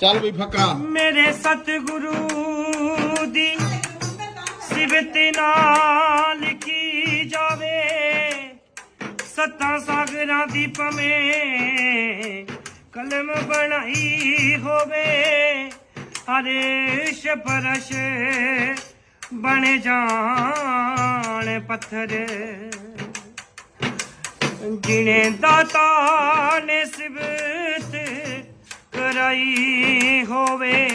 ਚੱਲ ਵੀ ਫੱਕਾ। ਮੇਰੇ ਸਤਿਗੁਰੂ ਦੀ ਸਿਵਤ ਨਾਲ ਕੀ ਜਾਵੇ, ਸੱਤਾਂ ਸਾਗਰਾਂ ਦੀ ਭਵੇਂ ਕਲਮ ਬਣਾਈ ਹੋਵੇ ਹਰੇਸ਼ ਪਰਸ਼ ਬਣ ਜਾਣ ਪੱਥਰ। ਜਿਨੇ ਦਾਤਾ ਨੇ ਕਰਾਈ ਹੋਵੇ।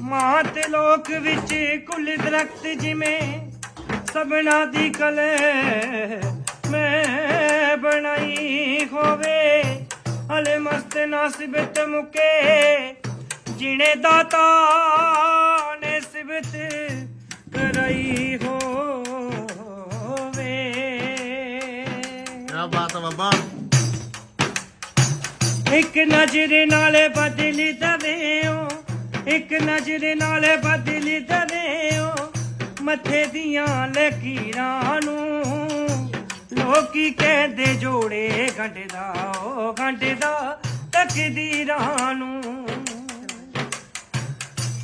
ਮਾਤ ਲੋਕ ਵਿੱਚ ਕੁੱਲ ਦਰਖਤ ਜਿਵੇਂ ਸਭਨਾ ਦੀ ਕਲ ਮੈਂ ਬਣਾਈ ਹੋਵੇ। ਹਲੇ ਮਸਤ ਨਸੀਬਤ ਮੁਕੇ, ਜਿਨੇ ਦਾਤਾ ਨੇ ਸਿਬਤ ਕਰਾਈ ਹੋਵੇ। ਕਿਆ ਬਾਤ ਬਾਬਾ। ਇੱਕ ਨਜ਼ਰ ਨਾਲੇ ਬਦਲੀ ਦਵੇਓ, ਇੱਕ ਨਜ਼ਰ ਨਾਲੇ ਬਦਲੀ ਦਵੇਓ, ਮੱਥੇ ਦੀਆਂ ਲਕੀਰਾਂ ਨੂੰ। ਲੋਕੀ ਕਹਿੰਦੇ ਜੋੜੇ ਗੰਢਦਾ, ਉਹ ਗੰਢਦਾ ਤਕਦੀਰਾਂ ਨੂੰ।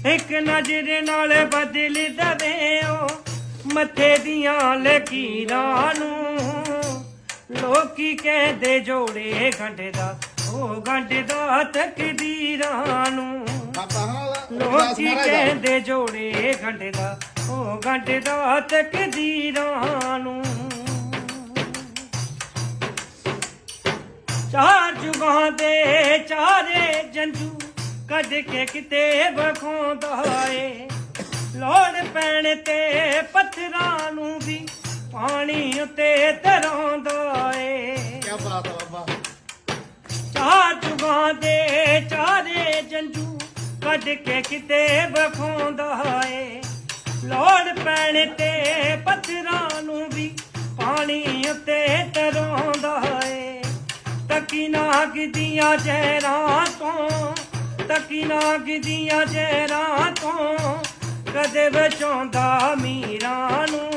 ਇੱਕ ਨਜ਼ਰ ਨਾਲੇ ਬਦਲੀ ਦਵੇਓ, ਮੱਥੇ ਦੀਆਂ ਲਕੀਰਾਂ ਨੂੰ। ਲੋਕੀ ਕਹਿੰਦੇ ਜੋੜੇ ਗੰਢਦਾ ਉਹ ਗੰਢਦਾ ਤਕਦੀਰਾਂ ਨੂੰ। ਲੋਕੀ ਕਹਿੰਦੇ ਜੋੜੇ ਗੰਢਦਾ ਉਹ ਗੰਢਦਾ ਤਕਦੀਰਾਂ ਨੂੰ। ਚਾਰ ਜੁਗਾਂ ਦੇ ਚਾਰੇ ਜੰਜੂ ਕੱਢ ਕੇ ਕਿਤੇ ਬਖਾਉਂਦਾ ਏ। ਲੋੜ ਪੈਣ ਤੇ ਪੱਥਰਾਂ ਨੂੰ ਦੇ ਚਾਰੇ ਜੰਜੂ ਕੱਢ ਕੇ ਕਿਤੇ ਬਖਾਉਂਦਾ ਏ। ਲੋੜ ਪੈਣ ਤੇ ਪੱਥਰਾਂ ਨੂੰ ਵੀ ਪਾਣੀ ਉੱਤੇ ਤਰਾਉਂਦਾ ਏ। ਤਕੀ ਨਾਗ ਦੀਆਂ ਜ਼ਹਿਰਾਂ ਤੋਂ ਤਕੀ ਨਾਗ ਦੀਆਂ ਜ਼ਹਿਰਾਂ ਤੋਂ ਕਦੇ ਬਚਾਉਂਦਾ ਮੀਰਾਂ ਨੂੰ।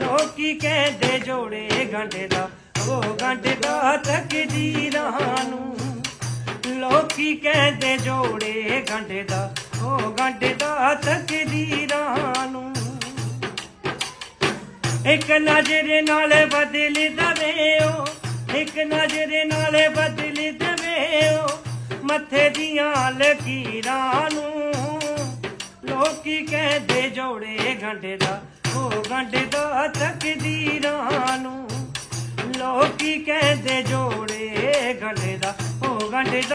ਲੋਕੀ ਕਹਿੰਦੇ ਜੋੜੇ ਗੰਢੇ ਦਾ, ਉਹ ਗੰਢੇ ਦਾ ਤਕਦੀਰਾਂ ਨੂੰ। ਲੋਕੀ ਕਹਿੰਦੇ ਜੋੜੇ ਗੰਢੇ ਦਾ, ਉਹ ਗੰਢੇ ਦਾ ਤਕਦੀਰਾਂ ਨੂੰ। ਇੱਕ ਨਜ਼ਰ ਨਾਲ ਬਦਲ ਦਵੇਓ ਇੱਕ ਨਜ਼ਰ ਨਾਲ ਬਦਲ ਦਵੇਓ ਮੱਥੇ ਦੀਆਂ ਲਕੀਰਾਂ ਨੂੰ। ਲੋਕੀ ਕਹਿੰਦੇ ਜੋੜੇ ਗੰਢੇ ਦਾ, ਉਹ ਗੰਢੇ ਦਾ ਤਕਦੀਰਾਂ ਨੂੰ। ਲੋਕੀ ਕਹਿੰਦੇ ਜੋੜੇ ਗੰਢੇ ਦਾ, ਉਹ ਗੰਢੇ ਦਾ